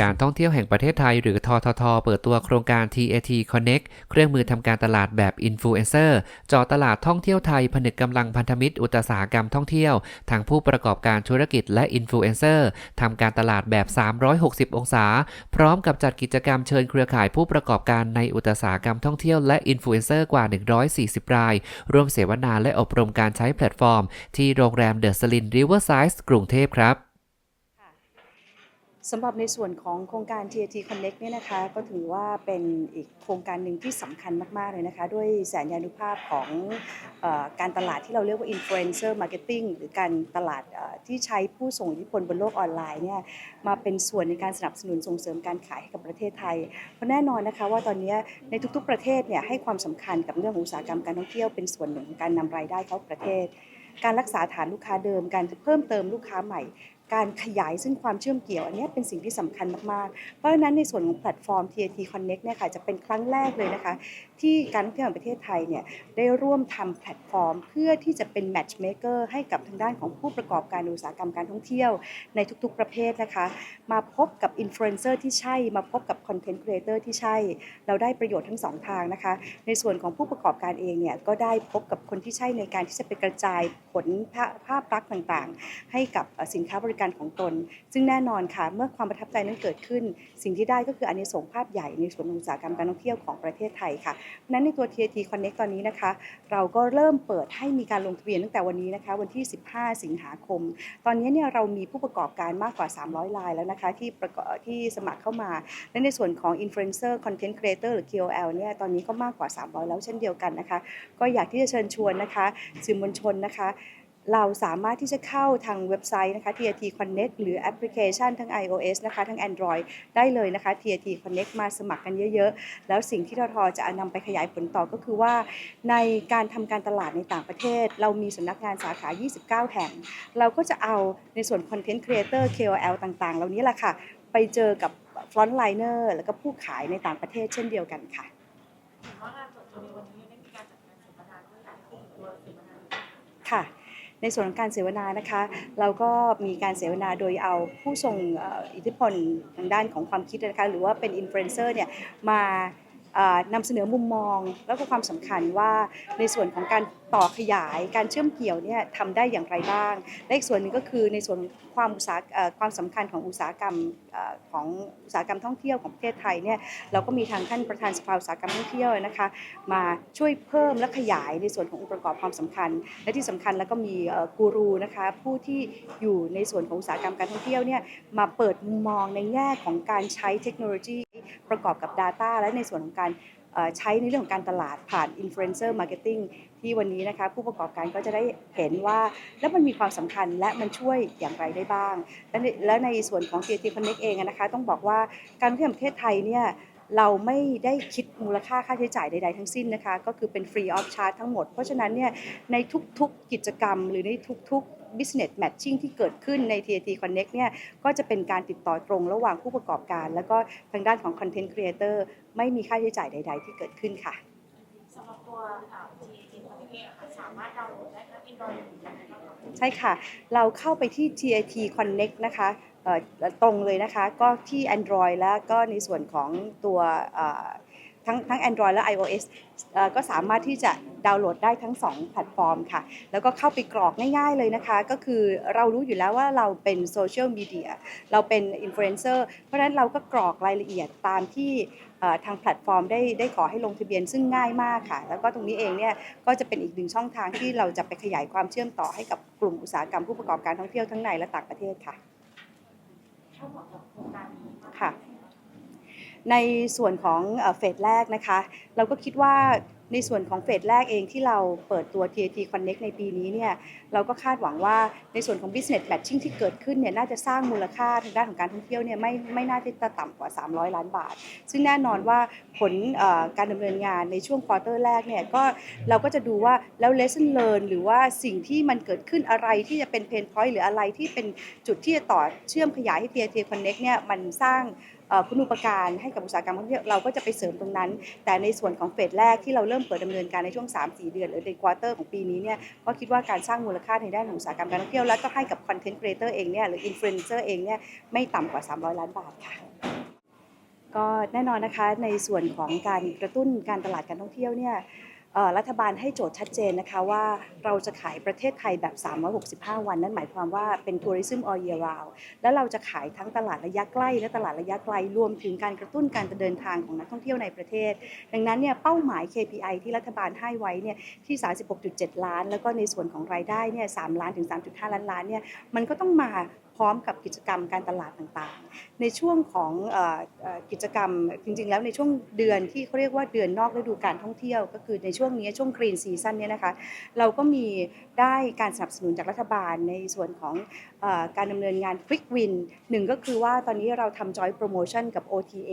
การท่องเที่ยวแห่งประเทศไทย หรือททท เปิดตัวโครงการ TAT Connect เครื่องมือทำการตลาดแบบ Influencer เจาะตลาดท่องเที่ยวไทยผนึกกำลังพันธมิตร อุตสาหกรรมท่องเที่ยว ทางผู้ประกอบการธุรกิจและ Influencer ทำการตลาดแบบ 360 องศา พร้อมกับจัดกิจกรรมเชิญเครือข่ายผู้ประกอบการในอุตสาหกรรมท่องเที่ยวและ Influencer กว่า 140 ราย ร่วมเสวนาและอบรมการใช้แพลตฟอร์ม ที่โรงแรมเดอะสลินริเวอร์ไซด์กรุงเทพครับ สำหรับในส่วนของโครงการ TAT Connect เนี่ยนะคะก็ถือว่าเป็นอีกโครงการหนึ่งที่สำคัญมากๆเลยนะคะ ด้วยแสนยานุภาพของอการตลาดที่เราเรียกว่า Influencer Marketing หรือการตลาดที่ใช้ผู้ส่งอิทธิพลบนโลกออนไลน์เนี่ยมาเป็นส่วนในการสนับสนุนส่งเสริมการขายให้กับประเทศไทย เพราะแน่นอนนะคะว่าตอนนี้ในทุกๆประเทศเนี่ยให้ความสำคัญกับเรื่องของอุตสาหกรรมการท่องเที่ยวเป็นส่วนหนึ่งของการนำรายได้เข้าประเทศการรักษาฐานลูกค้าเดิม การเพิ่มเติมลูกค้าใหม่ การขยายซึ่งความเชื่อมเกี่ยวอันนี้เป็นสิ่งที่สำคัญมากๆ เพราะฉะนั้นในส่วนของแพลตฟอร์ม TAT Connect เนี่ยค่ะจะเป็นครั้งแรกเลยนะคะ ที่การท่องเที่ยวแห่งประเทศไทยเนี่ยได้ร่วมทำแพลตฟอร์ม เพื่อที่จะเป็น matchmaker ให้กับทางด้านของผู้ประกอบการอุตสาหกรรมการท่องเที่ยวในทุกๆประเภทนะคะ มาพบกับอินฟลูเอนเซอร์ที่ใช่ มาพบกับคอนเทนต์ครีเอเตอร์ที่ใช่ เราได้ประโยชน์ทั้งสองทางนะคะ ในส่วนของผู้ประกอบการเองเนี่ยก็ได้พบกับคนที่ใช่ในการที่จะไปกระจายผลภาพลักษณ์ต่างๆ ให้กับสินค้าบริการของตน ซึ่งแน่นอนค่ะ เมื่อความประทับใจนั้นเกิดขึ้น สิ่งที่ได้ก็คืออานิสงส์ภาพใหญ่ในส่วนอุตสาหกรรมการท่องเที่ยวของประเทศไทยค่ะเพราะฉะนั้นในตัว TAT Connect ตอนนี้นะคะ เราก็เริ่มเปิดให้มีการลงทะเบียนตั้งแต่วันนี้นะคะ วันที่ 15 สิงหาคม ตอนนี้เนี่ยเรามีผู้ประกอบการมากกว่า 300รายแล้วนะคะที่ประกอบที่สมัครเข้ามา และในส่วนของ Influencer Content Creator หรือ KOL เนี่ยตอนนี้ก็มากกว่า 300 แล้วเช่นเดียวกันนะคะ ก็อยากที่จะเชิญชวนนะคะสื่อมวลชนนะคะ เราสามารถที่จะเข้าทางเว็บไซต์นะคะ TAT Connect หรือแอปพลิเคชันทั้ง iOS นะคะทั้ง Android ได้เลยนะคะ TAT Connect มาสมัครกันเยอะๆ แล้วสิ่งที่ททจะนำไปขยายผลต่อก็คือว่า ในการทำการตลาดในต่างประเทศ เรามีสำนักงานสาขา 29 แห่ง เราก็จะเอาในส่วน Content Creator KOL ต่างๆ เหล่านี้แหละค่ะ ไปเจอกับ Frontliner แล้วก็ผู้ขายในต่างประเทศเช่นเดียวกันค่ะค่ะ ในส่วนของการเสวนานะคะ เราก็มีการเสวนาโดยเอาผู้ทรงอิทธิพลทางด้านของความคิดนะคะหรือว่าเป็นอินฟลูเอนเซอร์เนี่ยมา นำเสนอมุมมองแล้วก็ความสำคัญว่าในส่วนของการต่อขยายการเชื่อมเกี่ยวเนี่ยทำได้อย่างไรบ้างและอีกส่วนหนึ่งก็คือในส่วนความอุตสาหความสำคัญของอุตสาหกรรมของอุตสาหกรรมท่องเที่ยวของประเทศไทยเนี่ยเราก็มีทางท่านประธานสภาอุตสาหกรรมท่องเที่ยวนะคะ มาช่วยเพิ่มและขยายในส่วนขององค์ประกอบความสำคัญ และที่สำคัญแล้วก็มีกูรูนะคะผู้ที่อยู่ในส่วนของอุตสาหกรรมการท่องเที่ยวเนี่ยมาเปิดมุมมองในแง่ของการใช้เทคโนโลยี ประกอบกับ Data และในส่วนของการใช้ในเรื่องของการตลาดผ่าน Influencer Marketing ที่วันนี้นะคะผู้ประกอบการก็จะได้เห็นว่า แล้วมันมีความสำคัญและมันช่วยอย่างไรได้บ้าง และในส่วนของ TT Connect เองนะคะต้องบอกว่าการท่องเที่ยวประเทศไทยเนี่ย เราไม่ได้คิดมูลค่าค่าใช้จ่ายใด ๆ ทั้งสิ้นนะคะ ก็คือเป็น free of charge ทั้งหมด เพราะฉะนั้นเนี่ยในทุกๆกิจกรรม หรือในทุกๆ business matching ที่เกิดขึ้นใน TAT Connect เนี่ยก็จะเป็นการติดต่อตรงระหว่างผู้ประกอบการ แล้วก็ทางด้านของ content creator ไม่มีค่าใช้จ่ายใด ๆ ที่เกิดขึ้นค่ะสำหรับตัวอ่า TAT คอนเทนต์ค่ะสามารถดาวน์โหลดได้ทั้ง Android หรือยังไงบ้างคะใช่ค่ะ เราเข้าไปที่ TAT Connect นะคะเอ่อ ตรงเลยนะคะ ก็ที่ Android แล้วก็ในส่วนของตัวทั้งทั้ง Android และ iOS เอ่อก็สามารถที่จะดาวน์โหลดได้ทั้ง 2 แพลตฟอร์มค่ะ แล้วก็เข้าไปกรอกง่ายๆเลยนะคะ ก็คือเรารู้อยู่แล้วว่าเราเป็นโซเชียลมีเดียเราเป็นอินฟลูเอนเซอร์เพราะฉะนั้นเราก็กรอกรายละเอียดตามที่ทางแพลตฟอร์มได้ได้ขอให้ลงทะเบียนซึ่งง่ายมากค่ะ แล้วก็ตรงนี้เองเนี่ยก็จะเป็นอีกหนึ่งช่องทางที่เราจะไปขยายความเชื่อมต่อให้กับกลุ่มอุตสาหกรรมผู้ประกอบการท่องเที่ยวทั้งในและต่างประเทศค่ะ เข้าเหมาะกับโครงการนี้มากค่ะ ในส่วนของเอ่อเฟสแรกนะคะ เราก็คิดว่า ในส่วนของเฟสแรกเองที่เราเปิดตัว TAT Connect ในปีนี้เนี่ยเราก็คาดหวังว่าในส่วนของ business matching ที่เกิดขึ้นเนี่ยน่าจะสร้างมูลค่าทางด้านของการท่องเที่ยวเนี่ยไม่ไม่น่าจะต่ำกว่า 300 ล้านบาท ซึ่งแน่นอนว่าผลการดำเนินงานในช่วงควอเตอร์แรกเนี่ยก็เราก็จะดูว่าแล้ว lesson learn หรือว่าสิ่งที่มันเกิดขึ้นอะไรที่จะเป็น pain point หรืออะไรที่เป็นจุดที่จะต่อเชื่อมขยายให้ TAT Connect เนี่ยมันสร้าง เอ่อคุณูปการให้กับอุตสาหกรรมท่องเที่ยวเราก็จะไปเสริมตรงนั้น แต่ในส่วนของเฟสแรกที่เราเริ่มเปิดดำเนินการในช่วง 3-4 เดือน หรือในควอเตอร์ของปีนี้เนี่ยก็คิดว่าการสร้างมูลค่าในด้านของอุตสาหกรรมการท่องเที่ยวแล้วก็ให้กับคอนเทนต์ครีเอเตอร์เองเนี่ยหรืออินฟลูเอนเซอร์เองเนี่ยไม่ต่ำกว่า 300 ล้านบาทค่ะก็แน่นอนนะคะในส่วนของการกระตุ้นการตลาดการท่องเที่ยวเนี่ย รัฐบาลให้โจทย์ชัดเจนนะคะว่าเราจะขายประเทศไทยแบบ 365 วัน นั่นหมายความว่าเป็นทัวริซึม all year round แล้วเราจะขายทั้งตลาดระยะใกล้ และตลาดระยะไกลรวมถึงการกระตุ้นการเดินทางของนักท่องเที่ยวในประเทศ ดังนั้นเนี่ยเป้าหมาย KPI ที่รัฐบาลให้ไว้เนี่ยที่ 36.7 ล้าน แล้วก็ในส่วนของรายได้เนี่ย3ล้านถึง 3.5 ล้านล้านเนี่ยมันก็ต้องมา พร้อมกับกิจกรรมการตลาดต่างๆ ในช่วงของกิจกรรมจริงๆ แล้วในช่วงเดือนที่เขาเรียกว่าเดือนนอกฤดูการท่องเที่ยว ก็คือในช่วงนี้ช่วงกรีนซีซันเนี่ยนะคะเราก็มีได้การสนับสนุนจากรัฐบาลในส่วนของการดำเนินงานควิกวินหนึ่งก็คือว่าตอนนี้เราทำจอยโปรโมชั่นกับ OTA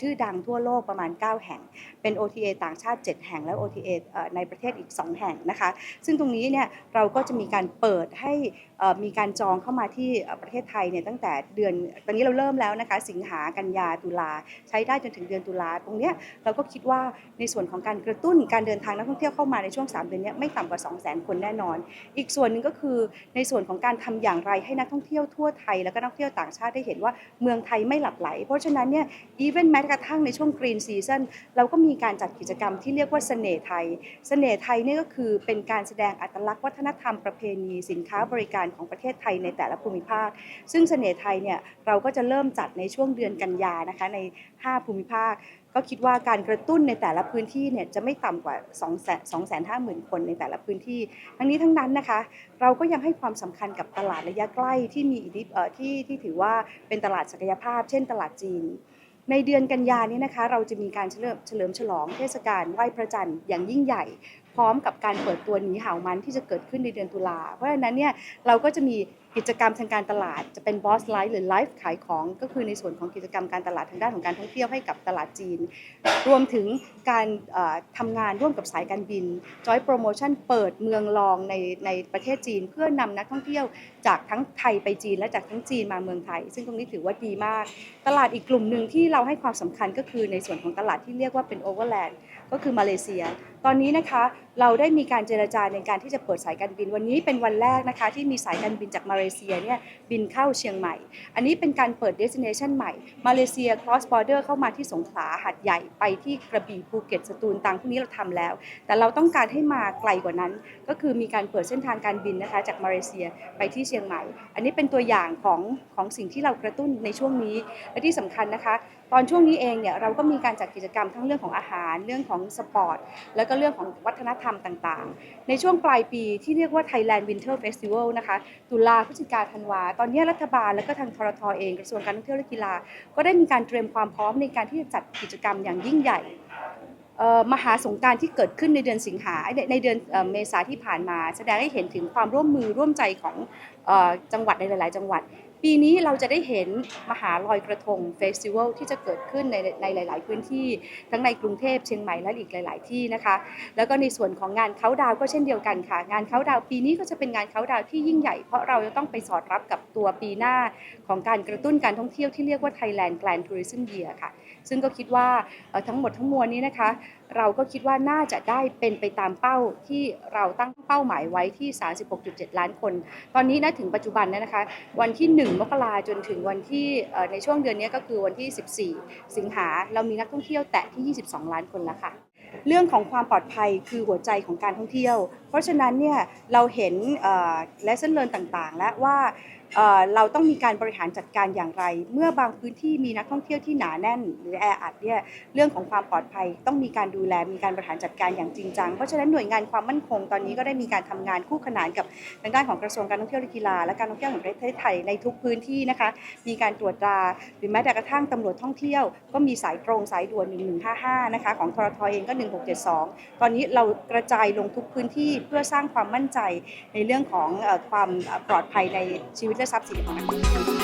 ชื่อดังทั่วโลกประมาณ 9 แห่ง เป็น OTA ต่างชาติ 7 แห่ง และ OTA ในประเทศอีก 2 แห่งนะคะ ซึ่งตรงนี้เนี่ยเราก็จะมีการเปิดให้มีการจองเข้ามาที่ประเทศไทยเนี่ยตั้งแต่เดือนตอนนี้เราเริ่มแล้วนะคะ สิงหากันยาตุลาใช้ได้จนถึงเดือนตุลาตรงเนี้ยเราก็คิดว่าในส่วนของการกระตุ้นการเดินทางนักท่องเที่ยวเข้ามาในช่วง 3 เดือนนี้ไม่ต่ำกว่า 2 0 0 0 0 0 คนแน่นอน อีกส่วนหนึ่งก็คือในส่วนของการทำอย่างไรให้นักท่องเที่ยวทั่วไทย แล้วก็นักท่องเที่ยวต่างชาติได้เห็นว่าเมืองไทยไม่หลับไหล เพราะฉะนั้นเนี่ยอีเวนต์แม้กระทั่งในช่วงกรีนซีซันเราก็มีการจัดกิจกรรมที่เรียกว่าเสน่ห์ไทย เสน่ห์ไทยเนี่ยก็คือเป็นการแสดงอัตลักษณ์วัฒนธรรมประเพณีสินค้าบริการของประเทศไทยในแต่ละภูมิภาค ซึ่งเสน่ห์ไทยเนี่ยเราก็จะเริ่มจัดในช่วงเดือนกันยานะคะใน 5 ภูมิภาคก็คิดว่าการกระตุ้นในแต่ละพื้นที่เนี่ยจะไม่ต่ำกว่า 2 2 5 0 0 0 0 คนในแต่ละพื้นที่ ทั้งนี้ทั้งนั้นนะคะ เราก็ยังให้ความสำคัญกับตลาดระยะใกล้ที่มีอิทธิเอ่อที่ที่ถือว่าเป็นตลาดศักยภาพ เช่นตลาดจีน ในเดือนกันยานี้นะคะ เราจะมีการเฉลิมฉลองเทศกาลไหว้พระจันทร์อย่างยิ่งใหญ่ พร้อมกับการเปิดตัวหนีเห่ามันที่จะเกิดขึ้นในเดือนตุลา เพราะฉะนั้นเนี่ยเราก็จะมีกิจกรรมทางการตลาดจะเป็นบอสไลฟ์หรือไลฟ์ขายของก็คือในส่วนของกิจกรรมการตลาดทางด้านของการท่องเที่ยวให้กับตลาดจีน รวมถึงการเอ่อทำงานร่วมกับสายการบินจอยโปรโมชั่นเปิดเมืองรองในในประเทศจีน เพื่อนำนักท่องเที่ยวจากทั้งไทยไปจีนและจากทั้งจีนมาเมืองไทย ซึ่งตรงนี้ถือว่าดีมาก ตลาดอีกกลุ่มหนึ่งที่เราให้ความสำคัญก็คือในส่วนของตลาดที่เรียกว่าเป็นโอเวอร์แลนด์ก็คือมาเลเซีย ตอนนี้นะคะเราได้มีการเจรจาในการที่จะเปิดสายการบินวันนี้เป็นวันแรกนะคะที่มีสายการบินจากมาเลเซียเนี่ยบินเข้าเชียงใหม่ อันนี้เป็นการเปิด destination ใหม่มาเลเซีย cross border เข้ามาที่สงขลาหัดใหญ่ไปที่กระบี่ภูเก็ตสตูลต่างพวกนี้เราทำแล้ว แต่เราต้องการให้มาไกลกว่านั้น ก็คือมีการเปิดเส้นทางการบินนะคะจากมาเลเซียไปที่เชียงใหม่ อันนี้เป็นตัวอย่างของของสิ่งที่เรากระตุ้นในช่วงนี้และที่สำคัญนะคะ ตอนช่วงนี้เองเนี่ยเราก็มีการจัดกิจกรรมทั้งเรื่องของอาหารเรื่องของสปอร์ตแล้วก็เรื่องของวัฒนธรรมต่างๆ ในช่วงปลายปีที่เรียกว่า Thailand Winter Festival นะคะตุลาพฤศจิกาธันวา ตอนนี้รัฐบาลและก็ทางทรทเองกระทรวงการท่องเที่ยวและกีฬา ก็ได้มีการเตรียมความพร้อมในการที่จะจัดกิจกรรมอย่างยิ่งใหญ่มหาสงการที่เกิดขึ้นในเดือนสิงหาในเดือนเมษาที่ผ่านมา แสดงให้เห็นถึงความร่วมมือร่วมใจของจังหวัดในหลาย ๆ จังหวัด ปีนี้เราจะได้เห็นมหาลอยกระทงเฟสติวัลที่จะเกิดขึ้นในในหลาย ๆ พื้นที่ ทั้งในกรุงเทพเชียงใหม่และอีกหลาย ๆ ที่นะคะ แล้วก็ในส่วนของงานเขาดาวก็เช่นเดียวกันค่ะ งานเขาดาวปีนี้ก็จะเป็นงานเขาดาวที่ยิ่งใหญ่ เพราะเราจะต้องไปสอดรับกับตัวปีหน้าของการกระตุ้นการท่องเที่ยวที่เรียกว่า Thailand Grand Tourism Year ค่ะ ซึ่งก็คิดว่าทั้งหมดทั้งมวลนี้นะคะ เราก็คิดว่าน่าจะได้เป็นไปตามเป้าที่เราตั้งเป้าหมายไว้ที่ 36.7 ล้านคน ตอนนี้นะถึงปัจจุบันเนยนะคะ วันที่ 1 มกราจนถึงวันที่ในช่วงเดือนนี้ก็คือวันที่ 14 สิงหาเรามีนักท่องเที่ยวแตะที่ 22 ล้านคนแล้วค่ะเรื่องของความปลอดภัยคือหัวใจของการท่องเที่ยว เพราะฉะนั้นเนี่ยเราเห็นและเส้นเลินต่างๆ และว่า เราต้องมีการบริหารจัดการอย่างไร เมื่อบางพื้นที่มีนักท่องเที่ยวที่หนาแน่น หรือแออัดเนี่ยเรื่องของความปลอดภัย ต้องมีการดูแลมีการบริหารจัดการอย่างจริงจังเพราะฉะนั้นหน่วยงานความมั่นคงตอนนี้ก็ได้มีการทำงานคู่ขนานกับทางด้านของกระทรวงการท่องเที่ยวและกีฬาและการท่องเที่ยวแห่งประเทศไทยในทุกพื้นที่นะคะมีการตรวจตราหรือแม้แต่กระทั่งตำรวจท่องเที่ยว ก็มีสายตรงสายด่วน 1155 นะคะของทรทเองก็ 1672 ตอนนี้เรากระจายลงทุกพื้นที่เพื่อสร้างความมั่นใจในเรื่องของความปลอดภัยในชีวิตและทรัพย์สินของนักท่องเที่ย